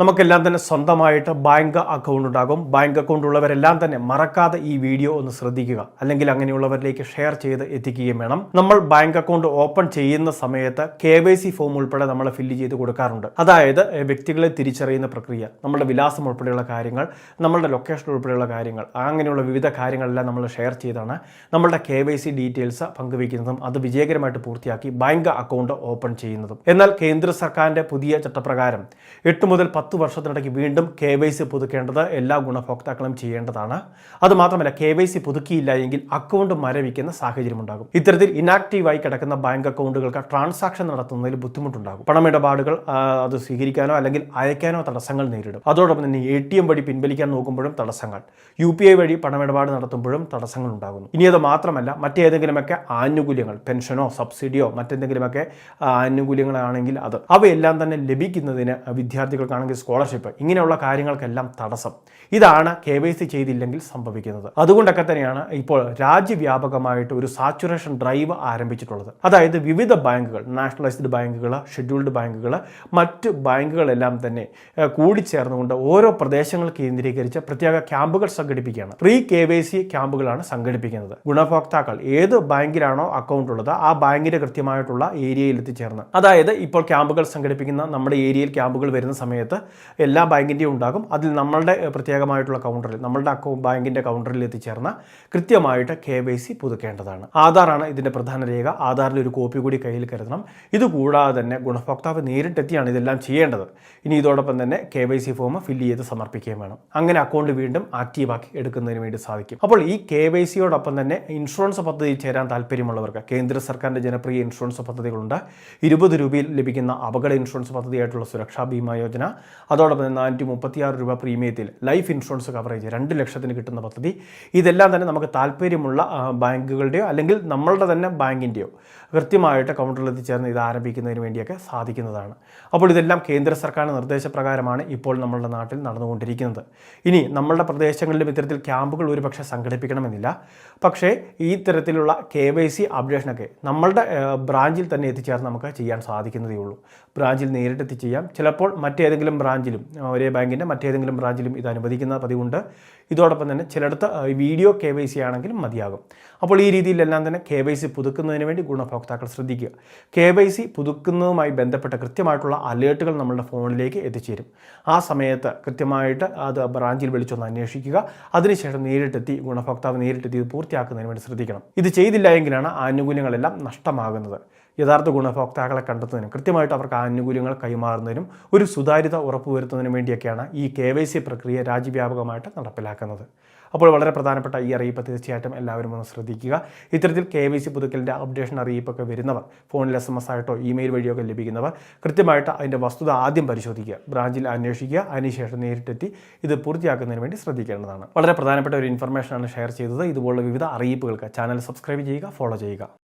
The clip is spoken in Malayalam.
നമുക്കെല്ലാം തന്നെ സ്വന്തമായിട്ട് ബാങ്ക് അക്കൗണ്ട് ഉണ്ടാകും. ബാങ്ക് അക്കൗണ്ട് ഉള്ളവരെല്ലാം തന്നെ മറക്കാതെ ഈ വീഡിയോ ഒന്ന് ശ്രദ്ധിക്കുക. അല്ലെങ്കിൽ അങ്ങനെയുള്ളവരിലേക്ക് ഷെയർ ചെയ്ത് എത്തിക്കുകയും വേണം. നമ്മൾ ബാങ്ക് അക്കൗണ്ട് ഓപ്പൺ ചെയ്യുന്ന സമയത്ത് കെ വൈ സി ഫോം ഉൾപ്പെടെ നമ്മൾ ഫില്ല് ചെയ്ത് കൊടുക്കാറുണ്ട്. അതായത് വ്യക്തികളെ തിരിച്ചറിയുന്ന പ്രക്രിയ നമ്മുടെ വിലാസം ഉൾപ്പെടെയുള്ള കാര്യങ്ങൾ നമ്മളുടെ ലൊക്കേഷൻ ഉൾപ്പെടെയുള്ള കാര്യങ്ങൾ അങ്ങനെയുള്ള വിവിധ കാര്യങ്ങളെല്ലാം നമ്മൾ ഷെയർ ചെയ്താണ്. നമ്മളുടെ കെ വൈ സി ഡീറ്റെയിൽസ് പങ്കുവയ്ക്കുന്നതും അത് വിജയകരമായിട്ട് പൂർത്തിയാക്കി ബാങ്ക് അക്കൗണ്ട് ഓപ്പൺ ചെയ്യുന്നതും. എന്നാൽ കേന്ദ്ര സർക്കാരിന്റെ പുതിയ ചട്ടപ്രകാരം എട്ട് മുതൽ പത്ത് വർഷത്തിനിടയ്ക്ക് വീണ്ടും കെ വൈ സി പുതുക്കേണ്ടത് എല്ലാ ഗുണഭോക്താക്കളും ചെയ്യേണ്ടതാണ്. അതുമാത്രമല്ല കെ വൈ സി പുതുക്കിയില്ല എങ്കിൽ അക്കൗണ്ട് മരവിക്കുന്ന സാഹചര്യമുണ്ടാകും ഇത്തരത്തിൽ ഇനാക്റ്റീവായി കിടക്കുന്ന ബാങ്ക് അക്കൗണ്ടുകൾക്ക് ട്രാൻസാക്ഷൻ നടത്തുന്നതിൽ ബുദ്ധിമുട്ടുണ്ടാകും. പണമിടപാടുകൾ അത് സ്വീകരിക്കാനോ അല്ലെങ്കിൽ അയക്കാനോ തടസ്സങ്ങൾ നേരിടും. അതോടൊപ്പം തന്നെ എ ടി എം വഴി പിൻവലിക്കാൻ നോക്കുമ്പോഴും തടസ്സങ്ങൾ. യു പി ഐ വഴി പണമിടപാട് നടത്തുമ്പോഴും തടസ്സങ്ങൾ ഉണ്ടാകുന്നു. ഇനി അത് മാത്രമല്ല മറ്റേതെങ്കിലുമൊക്കെ ആനുകൂല്യങ്ങൾ പെൻഷനോ സബ്സിഡിയോ മറ്റെന്തെങ്കിലുമൊക്കെ ആനുകൂല്യങ്ങളാണെങ്കിൽ അത്. അവയെല്ലാം തന്നെ ലഭിക്കുന്നതിന് വിദ്യാർത്ഥികൾക്കാണെങ്കിൽ സ്കോളർഷിപ്പ് ഇങ്ങനെയുള്ള കാര്യങ്ങൾക്കെല്ലാം തടസ്സം. ഇതാണ് കെ വൈ സി ചെയ്തില്ലെങ്കിൽ സംഭവിക്കുന്നത്. അതുകൊണ്ടൊക്കെ തന്നെയാണ് ഇപ്പോൾ രാജ്യവ്യാപകമായിട്ട് ഒരു സാച്ചുറേഷൻ ഡ്രൈവ് ആരംഭിച്ചിട്ടുള്ളത്. അതായത് വിവിധ ബാങ്കുകൾ നാഷണലൈസ്ഡ് ബാങ്കുകൾ ഷെഡ്യൂൾഡ് ബാങ്കുകൾ മറ്റ് ബാങ്കുകളെല്ലാം തന്നെ കൂടിച്ചേർന്നുകൊണ്ട് ഓരോ പ്രദേശങ്ങൾ കേന്ദ്രീകരിച്ച് പ്രത്യേക ക്യാമ്പുകൾ സംഘടിപ്പിക്കുകയാണ്. പ്രീ കെ വൈ സി ക്യാമ്പുകളാണ് സംഘടിപ്പിക്കുന്നത്. ഗുണഭോക്താക്കൾ ഏത് ബാങ്കിലാണോ അക്കൗണ്ട് ഉള്ളത് ആ ബാങ്കിന്റെ കൃത്യമായിട്ടുള്ള ഏരിയയിൽ എത്തിച്ചേർന്ന്. അതായത് ഇപ്പോൾ ക്യാമ്പുകൾ സംഘടിപ്പിക്കുന്ന നമ്മുടെ ഏരിയയിൽ ക്യാമ്പുകൾ വരുന്ന സമയത്ത് എല്ലാ ബാങ്കിന്റെയും ഉണ്ടാകും. അതിൽ നമ്മളുടെ പ്രത്യേകമായിട്ടുള്ള കൗണ്ടറിൽ നമ്മളുടെ അക്കൗണ്ട് ബാങ്കിന്റെ കൗണ്ടറിൽ എത്തിച്ചേർന്ന കൃത്യമായിട്ട് കെ വൈ സി പുതുക്കേണ്ടതാണ്. ആധാറാണ് ഇതിന്റെ പ്രധാന രേഖ. ആധാറിൽ ഒരു കോപ്പി കൂടി കയ്യിൽ കരുതണം. ഇതുകൂടാതെ തന്നെ ഗുണഭോക്താവ് നേരിട്ടെത്തിയാണ് ഇതെല്ലാം ചെയ്യേണ്ടത്. ഇനി ഇതോടൊപ്പം തന്നെ K Y C form fill ചെയ്ത് സമർപ്പിക്കുകയും വേണം. അങ്ങനെ അക്കൗണ്ട് വീണ്ടും ആക്റ്റീവാക്കി എടുക്കുന്നതിന് വേണ്ടി സാധിക്കും. അപ്പോൾ ഈ കെ വൈ സിയോടൊപ്പം തന്നെ ഇൻഷുറൻസ് പദ്ധതിയിൽ ചേരാൻ താല്പര്യമുള്ളവർക്ക് കേന്ദ്ര സർക്കാരിന്റെ ജനപ്രിയ ഇൻഷുറൻസ് പദ്ധതികളുണ്ട്. ഇരുപത് രൂപയിൽ ലഭിക്കുന്ന അപകട ഇൻഷുറൻസ് പദ്ധതിയായിട്ടുള്ള സുരക്ഷാ ബീമാ യോജന അതോടൊപ്പം തന്നെ നാനൂറ്റി മുപ്പത്തിയാറ് രൂപ പ്രീമിയത്തിൽ ലൈഫ് ഇൻഷുറൻസ് കവറേജ് രണ്ട് ലക്ഷത്തിന് കിട്ടുന്ന പദ്ധതി. ഇതെല്ലാം തന്നെ നമുക്ക് താല്പര്യമുള്ള ബാങ്കുകളുടെയോ അല്ലെങ്കിൽ നമ്മളുടെ തന്നെ ബാങ്കിന്റെയോ കൃത്യമായിട്ട് കൗണ്ടറിൽ എത്തിച്ചേർന്ന് ഇത് ആരംഭിക്കുന്നതിന് വേണ്ടിയൊക്കെ സാധിക്കുന്നതാണ്. അപ്പോൾ ഇതെല്ലാം കേന്ദ്ര സർക്കാരിന്റെ നിർദ്ദേശപ്രകാരമാണ് ഇപ്പോൾ നമ്മളുടെ നാട്ടിൽ നടന്നുകൊണ്ടിരിക്കുന്നത്. ഇനി നമ്മളുടെ പ്രദേശങ്ങളിലും ഇത്തരത്തിൽ ക്യാമ്പുകൾ ഒരുപക്ഷെ സംഘടിപ്പിക്കണമെന്നില്ല. പക്ഷേ ഈ തരത്തിലുള്ള കെ വൈ സി അപ്ഡേഷനൊക്കെ നമ്മളുടെ ബ്രാഞ്ചിൽ തന്നെ എത്തിച്ചേർന്ന് നമുക്ക് ചെയ്യാൻ സാധിക്കുന്നതേ ഉള്ളൂ. ബ്രാഞ്ചിൽ നേരിട്ടെത്തി ചെയ്യാം ചിലപ്പോൾ മറ്റേതെങ്കിലും ബ്രാഞ്ചിലും ഒരേ ബാങ്കിന്റെ മറ്റേതെങ്കിലും ബ്രാഞ്ചിലും ഇത് അനുവദിക്കുന്ന പതിവുണ്ട്. ഇതോടൊപ്പം തന്നെ ചിലയിടത്ത് വീഡിയോ കെ വൈ സി ആണെങ്കിലും മതിയാകും. അപ്പോൾ ഈ രീതിയിലെല്ലാം തന്നെ കെ വൈ സി പുതുക്കുന്നതിന് വേണ്ടി ഗുണഭോക്താക്കൾ ശ്രദ്ധിക്കുക. കെ വൈ സി പുതുക്കുന്നതുമായി ബന്ധപ്പെട്ട കൃത്യമായിട്ടുള്ള അലേർട്ടുകൾ നമ്മളുടെ ഫോണിലേക്ക് എത്തിച്ചേരും. ആ സമയത്ത് കൃത്യമായിട്ട് അത് ബ്രാഞ്ചിൽ വിളിച്ചൊന്ന് അന്വേഷിക്കുക. അതിനുശേഷം നേരിട്ടെത്തി ഗുണഭോക്താവ് നേരിട്ടെത്തി ഇത് പൂർത്തിയാക്കുന്നതിന് വേണ്ടി ശ്രദ്ധിക്കണം. ഇത് ചെയ്തില്ല എങ്കിലാണ് ആനുകൂല്യങ്ങളെല്ലാം നഷ്ടമാകുന്നത്. യഥാർത്ഥ ഗുണഭോക്താക്കളെ കണ്ടെത്തുന്നതിനും കൃത്യമായിട്ട് അവർക്ക് ആനുകൂല്യങ്ങൾ കൈമാറുന്നതിനും ഒരു സുതാര്യത ഉറപ്പുവരുത്തുന്നതിനും വേണ്ടിയൊക്കെയാണ് ഈ കെ പ്രക്രിയ രാജ്യവ്യാപകമായിട്ട് നടപ്പിലാക്കുന്നത്. അപ്പോൾ വളരെ പ്രധാനപ്പെട്ട ഈ അറിയിപ്പ് തീർച്ചയായിട്ടും എല്ലാവരും ഒന്ന് ശ്രദ്ധിക്കുക. ഇത്തരത്തിൽ കെ വി സി പുതുക്കലിന്റെ അപ്ഡേഷൻ അറിയിപ്പൊക്കെ വരുന്നവർ ഫോണിൽ എസ് എം എസ് ആയിട്ടോ ഇമെയിൽ വഴിയോ ഒക്കെ ലഭിക്കുന്നവർ കൃത്യമായിട്ട് അതിന്റെ വസ്തുത ആദ്യം പരിശോധിക്കുക ബ്രാഞ്ചിൽ അന്വേഷിക്കുക അതിനുശേഷം നേരിട്ടെത്തി ഇത് പൂർത്തിയാക്കുന്നതിന് വേണ്ടി ശ്രദ്ധിക്കേണ്ടതാണ്. വളരെ പ്രധാനപ്പെട്ട ഒരു ഇൻഫർമേഷനാണ് ഷെയർ ചെയ്തത്. ഇതുപോലുള്ള വിവിധ അറിയിപ്പുകൾക്ക് ചാനൽ സബ്സ്ക്രൈബ് ചെയ്യുക ഫോളോ ചെയ്യുക.